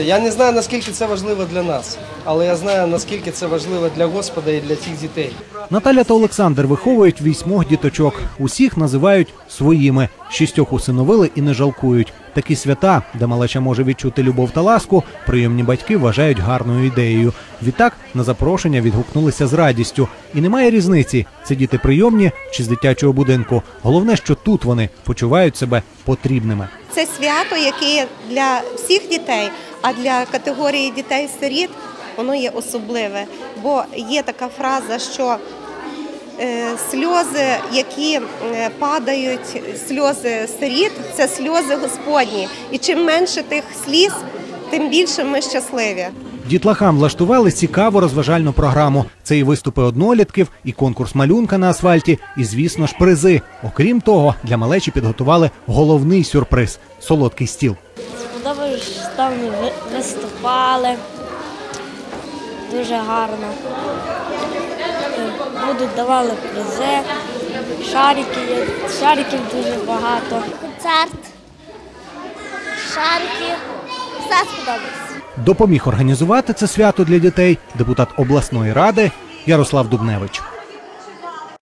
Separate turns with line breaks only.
Я не знаю, наскільки це важливо для нас, але я знаю, наскільки це важливо для Господа і для цих дітей.
Наталя та Олександр виховують вісьмох діточок. Усіх називають своїми. Шістьох усиновили і не жалкують. Такі свята, де малеча може відчути любов та ласку, прийомні батьки вважають гарною ідеєю. Відтак на запрошення відгукнулися з радістю. І немає різниці, це діти прийомні чи з дитячого будинку. Головне, що тут вони почувають себе потрібними.
Це свято, яке для всіх дітей, а для категорії дітей-сиріт воно є особливе. Бо є така фраза, що е, сльози, які е, падають, сльози сиріт, це сльози Господні. І чим менше тих сліз, тим більше ми щасливі.
Дітлахам влаштували цікаву розважальну програму. Це і виступи однолітків, і конкурс малюнка на асфальті, і, звісно ж, призи. Окрім того, для малечі підготували головний сюрприз солодкий стіл.
Що там виступали. Дуже гарно. Будуть давали призи, шарики шариків дуже багато.
концерт, шарики. Все сподобалось.
Допоміг організувати це свято для дітей депутат обласної ради Ярослав Дубневич.